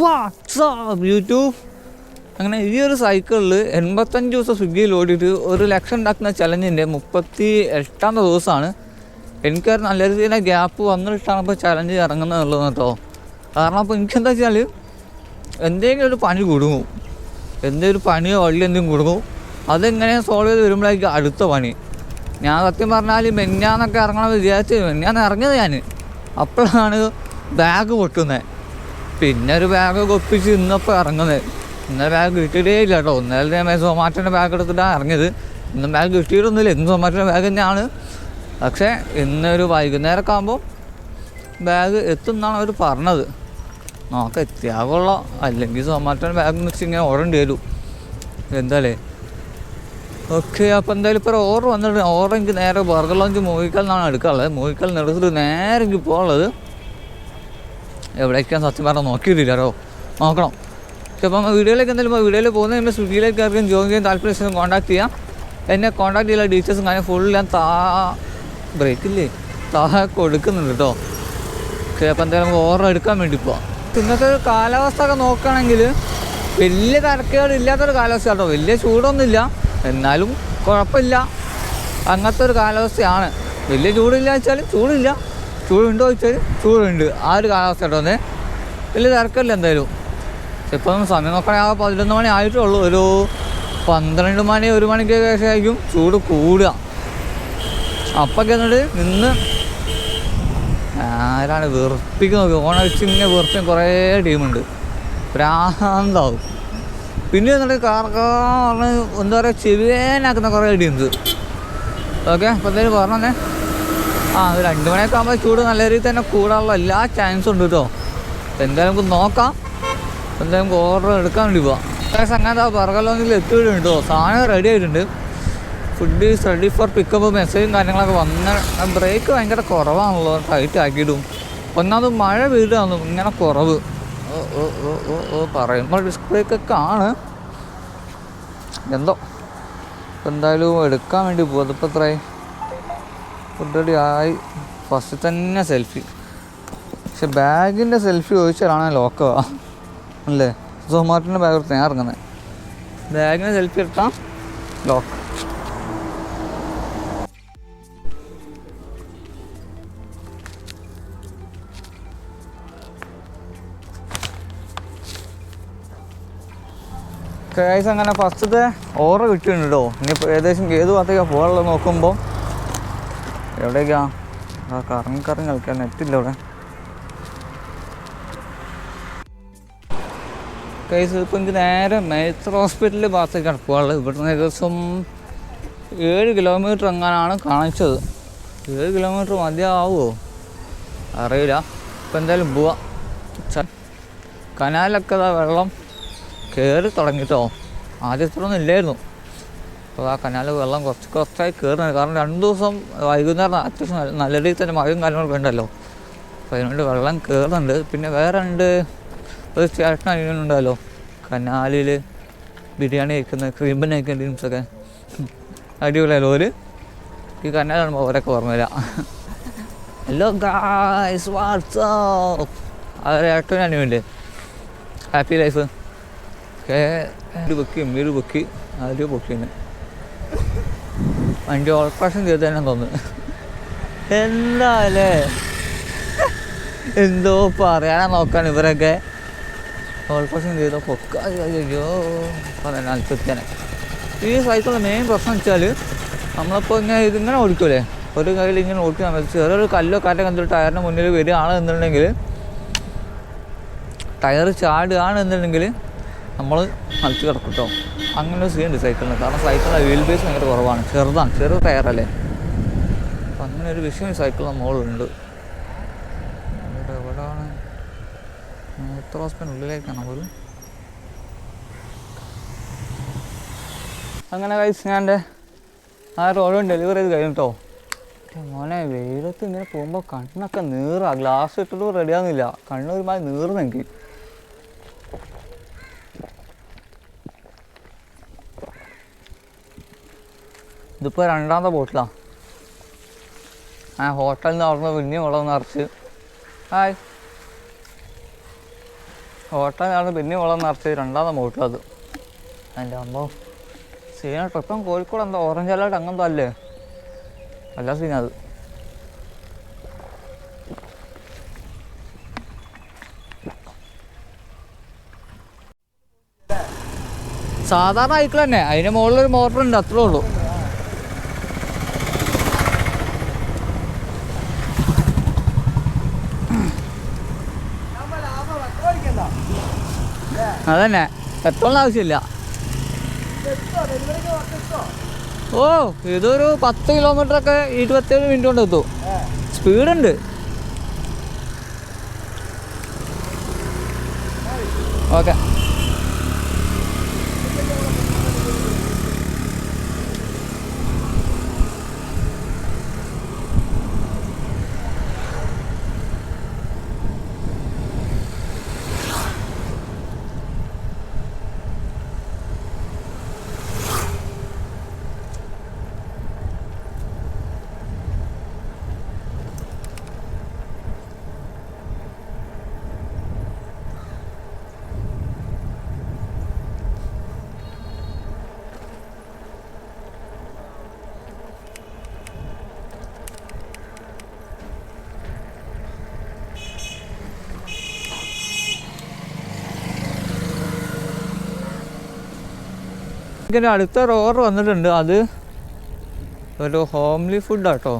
WhatsApp YouTube. അങ്ങനെ ഈ ഒരു സൈക്കിളിൽ എൺപത്തഞ്ച് ദിവസം സ്വിഗ്ഗിയിൽ ഓടിയിട്ട് ഒരു ലക്ഷം ഉണ്ടാക്കുന്ന ചലഞ്ചിന്റെ മുപ്പത്തി എട്ടാമത്തെ ദിവസമാണ്. എനിക്ക് നല്ല രീതിയിലെ ഗ്യാപ്പ് വന്നിട്ടാണ് ഇപ്പോൾ ചലഞ്ച് ഇറങ്ങുന്നത് ഉള്ളത് കേട്ടോ. കാരണം അപ്പോൾ എനിക്കെന്താ വെച്ചാൽ എന്തെങ്കിലും ഒരു പണി കുടുങ്ങും എന്തെങ്കിലും ഒരു പണിയോ വള്ളി എന്തെങ്കിലും കുടുങ്ങും അതെങ്ങനെ സോൾവ് ചെയ്ത് വരുമ്പോഴേക്കും അടുത്ത പണി. ഞാൻ സത്യം പറഞ്ഞാൽ മെന്നാന്നൊക്കെ ഇറങ്ങണം വിചാരിച്ചു മെന്നാന്ന് ഇറങ്ങിയത് ഞാൻ അപ്പോഴാണ് ബാഗ് പൊട്ടുന്നത് പിന്നെ ഒരു ബാഗ് ഒപ്പിച്ച് ഇന്നപ്പോൾ ഇറങ്ങുന്നത്. ഇന്നലെ ബാഗ് കിട്ടിയിട്ടേ ഇല്ല കേട്ടോ ഇന്നലെ ഞാൻ സൊമാറ്റോന്റെ ബാഗ് എടുത്തിട്ടാണ് ഇറങ്ങിയത്. ഇന്നും ബാഗ് കിട്ടിയിട്ടൊന്നുമില്ല. ഇന്ന് സൊമാറ്റോന്റെ ബാഗ് തന്നെയാണ്. പക്ഷേ ഇന്നൊരു വൈകുന്നേരമൊക്കെ ആകുമ്പോൾ ബാഗ് എത്തും എന്നാണ് അവർ പറഞ്ഞത്. നമുക്ക് എത്തിയാകുള്ള. അല്ലെങ്കിൽ സൊമാറ്റോന്റെ ബാഗ് എന്ന് വെച്ചിങ്ങനെ ഓടേണ്ടി വരൂ. എന്താല്ലേ ഓക്കെ അപ്പോൾ എന്തായാലും ഇപ്പോൾ ഓർഡർ വന്നിട്ട് ഓർഡർ എനിക്ക് നേരെ ബർഗർ ലോഞ്ച് മൂവിക്കൽ നിന്നാണ് എടുക്കാനുള്ളത്. മൂവിക്കൽ എടുത്തിട്ട് നേരെ എനിക്ക് പോകാനുള്ളത്. എവിടേക്കാണ് സത്യം പറഞ്ഞാൽ നോക്കിയിട്ടില്ലാരോ നോക്കണം. അപ്പം വീഡിയോയിലേക്ക് എന്തായാലും വീഡിയോയിൽ പോകുന്ന എന്റെ സ്വിഗ്ഗിയിലേക്ക് ആർക്കും ജോയിൻ ചെയ്യാൻ താല്പര്യം കോൺടാക്ട് ചെയ്യാം. എന്നെ കോൺടാക്ട് ചെയ്യാൻ ഡീറ്റെയിൽസും കാര്യം ഫുൾ ഞാൻ താ ബ്രേക്കില്ലേ താ കൊടുക്കുന്നുണ്ട് കേട്ടോ. ചിലപ്പോൾ എന്തായാലും നമുക്ക് ഓർഡർ എടുക്കാൻ വേണ്ടി പോവാം. ഇന്നത്തെ കാലാവസ്ഥ ഒക്കെ നോക്കുകയാണെങ്കിൽ വലിയ തരക്കേടില്ലാത്തൊരു കാലാവസ്ഥ കേട്ടോ. വലിയ ചൂടൊന്നുമില്ല. എന്നാലും കുഴപ്പമില്ല. അങ്ങനത്തെ ഒരു കാലാവസ്ഥയാണ്. വലിയ ചൂടില്ല വെച്ചാൽ ചൂടില്ല. ചൂടുണ്ടോ ചോദിച്ചാൽ ചൂടുണ്ട്. ആ ഒരു കാലാവസ്ഥ കേട്ടോ അതെ വലിയ തിരക്കല്ല എന്തായാലും. ഇപ്പം സമയം നോക്കണേ പതിനൊന്ന് മണി ആയിട്ടേ ഉള്ളൂ ഒരു പന്ത്രണ്ട് മണി ഒരു മണിക്ക് ശേഷമായിരിക്കും ചൂട് കൂടുക. അപ്പൊക്കെ എന്നിട്ട് നിന്ന് ആരാണ് വെറുപ്പിക്കുന്നത് ഓണടിച്ച് ഇങ്ങനെ വെറുപ്പിക്കും കുറേ ടീമുണ്ട്. പ്രാന്താവും പിന്നെ എന്നിട്ട് കാർക്കാ പറഞ്ഞ് എന്താ പറയുക ചെവിയേനാക്കുന്ന കുറേ ടീംസ്. ഓക്കെ അപ്പോൾ പറഞ്ഞേ ആ രണ്ട് മണിയൊക്കെ ആകുമ്പോൾ ചൂട് നല്ല രീതിയിൽ തന്നെ കൂടാനുള്ള എല്ലാ ചാൻസും ഉണ്ട് കേട്ടോ എന്തായാലും നമുക്ക് നോക്കാം. എന്തായാലും നമുക്ക് ഓർഡർ എടുക്കാൻ വേണ്ടി പോവാം. സംഗതി ലോഞ്ചിൽ എത്തിയിട്ടുണ്ട് സാധനം റെഡി ആയിട്ടുണ്ട്. Food is ready for pickup മെസ്സേജും കാര്യങ്ങളൊക്കെ വന്ന ബ്രേക്ക് ഭയങ്കര കുറവാണല്ലോ. ടൈറ്റ് ആക്കിയിടും. ഒന്നാമത് മഴ പെയ്താണ് ഇങ്ങനെ കുറവ്. ഓ ഓ ഓ ഓ പറയുമ്പോൾ ഡിസ്ക് ബ്രേക്കൊക്കെ ആണ്. എന്തോ. എന്തായാലും എടുക്കാൻ വേണ്ടി പോകും അതിപ്പോൾ എത്രയായി? ഫുഡ് റെഡി ആയി. ഫസ്റ്റ് തന്നെ സെൽഫി പക്ഷെ ബാഗിന്റെ സെൽഫി ചോദിച്ചാലാണ് ലോക്കവാ അല്ലേ? സോമാർട്ടിന്റെ ബാഗ് എടുത്ത് ഞാൻ ഇറങ്ങുന്നത് ബാഗിന്റെ സെൽഫി എടുത്താൽ ലോക്ക് കേസ് അങ്ങനെ ഫസ്റ്റത്തെ ഓറ കിട്ടിയിട്ടുണ്ട് കേട്ടോ ഇനി ഏകദേശം ഏത് ഭാഗത്തേക്കാണ് പോകാനുള്ളത് നോക്കുമ്പോൾ എവിടേക്കാ? ആ കറങ്ങി കറങ്ങി കളിക്കാൻ നെറ്റില്ല ഇവിടെ. കേസ് ഇപ്പം എനിക്ക് നേരെ മേച്ചർ ഹോസ്പിറ്റലിൽ ഭാഗത്തേക്കാണ് പോകാനുള്ളത് ഇവിടുന്ന് ഏകദേശം ഏഴ് കിലോമീറ്റർ എങ്ങാനാണ് കാണിച്ചത്. ഏഴ് കിലോമീറ്റർ മതിയാവുമോ അറിയില്ല. ഇപ്പം എന്തായാലും പോവാം. കനാലൊക്കെ വെള്ളം കയറി തുടങ്ങിട്ടോ. ഒന്നും ഇല്ലായിരുന്നു. അപ്പോൾ ആ കനാല് വെള്ളം കുറച്ച് കുറച്ചായി കയറുന്നത്. കാരണം രണ്ട് ദിവസം വൈകുന്നേരം അത്യാവശ്യം നല്ല- രീതിയിൽ തന്നെ മഴയും കാര്യങ്ങളൊക്കെ ഉണ്ടല്ലോ. അപ്പോൾ അതിനുവേണ്ടി വെള്ളം കയറുന്നുണ്ട്. പിന്നെ വേറെ രണ്ട് ഒരു സ്റ്റേഷൻ അതിനുണ്ടല്ലോ കനാലിൽ ബിരിയാണി കഴിക്കുന്ന ക്രീമ്പൻ കഴിക്കുന്ന ടീംസൊക്കെ അടിപൊളിയല്ലോ ഒരു ഈ കനാലാണ് അവരൊക്കെ ഓർമ്മ വരാം ഹലോ ഗായ്സ് വാട്സാപ്പ് അവരെ ഏട്ടനും അനുവില്ലേ ഹാപ്പി ലൈഫ് ഒക്കെ ഒരു പൊക്കി ബുക്ക് പൊക്കി ആരും പൊക്കിയാണ് വണ്ടി ഓൾപ്രാഷൻ തീർത്തന്നെ തന്നെ തോന്നുന്നു. എന്താല്ലേ എന്തോ പറയാനാ നോക്കാൻ ഇവരൊക്കെ. ഓൾപ്രാഷൻ ചെയ്ത? പൊക്ക അയ്യോ പറയാൻ അല്പത്തിനെ ഈ സൈക്കിളിന്റെ മെയിൻ പ്രശ്നം വെച്ചാൽ നമ്മളിപ്പോൾ ഇങ്ങനെ ഇതിങ്ങനെ ഓടിക്കൂലേ? ഒരു കയ്യിൽ ഇങ്ങനെ ഓടിക്കാൻ പറ്റും ചെറിയൊരു കല്ലോ കാറ്റോ കണ്ടിട്ട് ടയറിന് മുന്നിൽ വരികയാണ് എന്നുണ്ടെങ്കിൽ ടയർ ചാടുകയാണ് എന്നുണ്ടെങ്കിൽ നമ്മൾ നിലത്ത് കിടക്കും കേട്ടോ അങ്ങനെ ഒരു സീനുണ്ട് സൈക്കിളിന്. കാരണം സൈക്കിളിന്റെ വീൽ ബേസ് ഭയങ്കര കുറവാണ്. ചെറുതാണ്. ചെറു ടയറല്ലേ അപ്പം അങ്ങനെ ഒരു വിഷയം ഈ സൈക്കിൾ മുകളിലുണ്ട്. ഇവിടെ എവിടെയാണ് എത്ര ഹോസ്പിറ്റൽ ഉള്ളിലേക്കാണ് പോലും അങ്ങനെ കഴിച്ച് ഞാൻ എന്റെ ആ റോഡും ഡെലിവറി ചെയ്ത് കഴിഞ്ഞിട്ടോ. മോനെ വെയിലത്ത് ഇങ്ങനെ പോകുമ്പോൾ കണ്ണൊക്കെ നീറാ. ഗ്ലാസ് ഇട്ടിട്ട് റെഡിയാകുന്നില്ല കണ്ണ് ഒരുമാതിരി ഇതിപ്പോൾ രണ്ടാമത്തെ ബോട്ടിലാണ് ആ ഹോട്ടലിൽ നിന്ന് അവിടുന്ന് പിന്നെയും വെള്ളം നിറച്ച്. ഹായ്. ഓട്ടമാണ് പിന്നെ വെള്ളം നിറച്ച് രണ്ടാമത്തെ ബോട്ടിലത് അതിന്റെ അമ്മ. സീന ട്രിപ്പം കോഴിക്കോട് എന്താ? ഓറഞ്ച് അല്ലാട്ട് അങ്ങനത്തെ അല്ലേ? അല്ല സീന അത്. സാധാരണ സൈക്കിൾ തന്നെ. അതിന്റെ മുകളിലൊരു മോട്ടർ ഉണ്ട് അത്രേ ഉള്ളൂ. അതന്നെ. പെട്രോളിന് ആവശ്യമില്ല. ഓ ഇതൊരു പത്ത് കിലോമീറ്റർ ഒക്കെ ഇരുപത്തേഴ് മിനിറ്റ് കൊണ്ട് എത്തും. സ്പീഡുണ്ട്. ഓക്കെ. ഇങ്ങനെ അടുത്ത റോർ വന്നിട്ടുണ്ട്. അത് ഒരു ഹോംലി ഫുഡാട്ടോ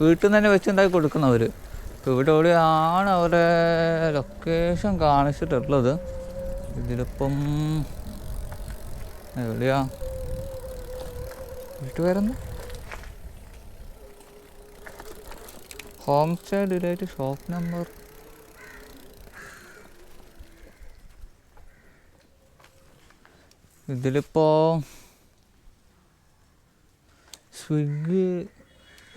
വീട്ടിൽ നിന്ന് തന്നെ വെച്ചുണ്ടാക്കി കൊടുക്കുന്നവർ ഇവിടെ എവിടെയാണ് അവരെ ലൊക്കേഷൻ കാണിച്ചിട്ടുള്ളത്. ഇതിലിപ്പം എവിടെയാ? വീട്ടുപേരെന്താ home stay delight shop number ഇതിലിപ്പോ സ്വിഗ്ഗി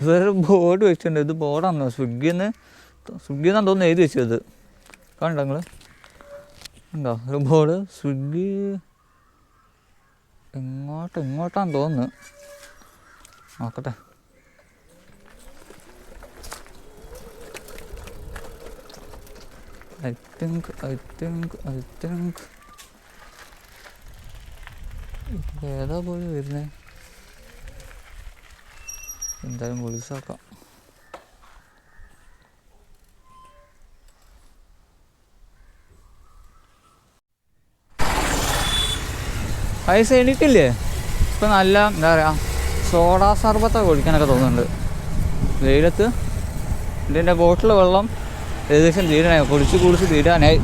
വേറെ ബോർഡ് വെച്ചിട്ടുണ്ട്. ഇത് ബോർഡാണോ സ്വിഗ്ഗിന്ന് സ്വിഗ്ഗി എന്നാണ് തോന്നുന്നു എഴുതി വെച്ചത് കണ്ടോ നിങ്ങൾ ഉണ്ടോ ഒരു ബോർഡ് സ്വിഗ്ഗി എങ്ങോട്ട് എങ്ങോട്ടാന്ന് തോന്നുന്നു. നോക്കട്ടെ. I think I think I think ഏതാ പോലും വരുന്നത് എന്തായാലും വിളിച്ചോക്കാം പൈസ എനിക്കില്ലേ ഇപ്പം നല്ല എന്താ പറയുക സോഡാ സർബത്തൊക്കെ കുടിക്കാനൊക്കെ തോന്നുന്നുണ്ട്. വെയിലത്ത്. ഇതിന്റെ ബോട്ടിൽ വെള്ളം ഏകദേശം തീരാനായി. കുടിച്ച് കുടിച്ച് തീരാനായി.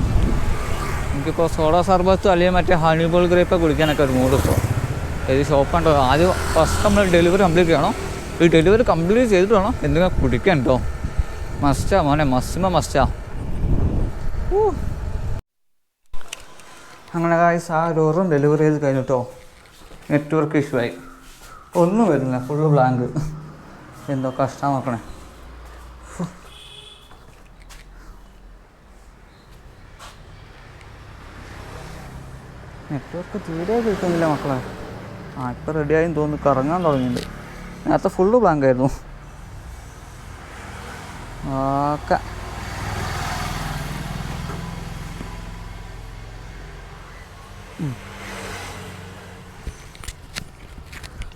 എനിക്കിപ്പോൾ സോഡ സർബത്ത് അല്ലെങ്കിൽ മറ്റേ ഹണിബോൾ ഗ്രേപ്പ് കുടിക്കാനൊക്കെ ഒരു മൂഡ് ഇപ്പോൾ ഷോപ്പ് ഷോപ്പുണ്ടോ ആദ്യം ഫസ്റ്റ് നമ്മൾ ഡെലിവറി കംപ്ലീറ്റ് ചെയ്യണം. ഈ ഡെലിവറി കംപ്ലീറ്റ് ചെയ്തിട്ട് വേണം എന്തെങ്കിലും കുടിക്കണ്ടോ മസ്റ്റാ മോനെ മസ്മ മസ്റ്റാ അങ്ങനെ കായ്സ് ആ ഡോറും ഡെലിവറി ചെയ്ത് കഴിഞ്ഞിട്ടോ നെറ്റ്വർക്ക് ഇഷ്യൂ ആയി. ഒന്നും വരുന്നില്ല ഫുള്ള് ബ്ലാങ്ക് എന്തോ കഷ്ടം നെറ്റ്വർക്ക് തീരെ കിട്ടുന്നില്ല മക്കളെ. ആ ഇപ്പം റെഡിയായും തോന്നുന്നു. കറങ്ങാൻ തുടങ്ങിയിട്ടുണ്ട്. നേരത്തെ ഫുള്ള് ബ്ലാങ്ക് ആയിരുന്നു. ഓക്കെ.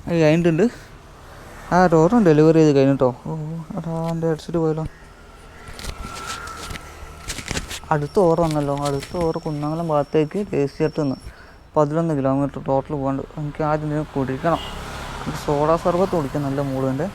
കഴിഞ്ഞിട്ടുണ്ട് ആ ഡോറും ഡെലിവറി ചെയ്ത് കഴിഞ്ഞിട്ടോ ഓ അതാ എന്റെ അടിച്ചിട്ട് പോയല്ലോ. അടുത്ത ഓർ വന്നല്ലോ. അടുത്ത ഓർ കുന്നംകുളം ഭാഗത്തേക്ക് ദേശീയത്ത് നിന്ന്. പതിനൊന്ന് കിലോമീറ്റർ ടോട്ടൽ പോകാണ്ട് എനിക്ക് ആദ്യം കുടിക്കണം സോഡ സർബത്ത് കുടിക്കാൻ നല്ല മൂടുണ്ട്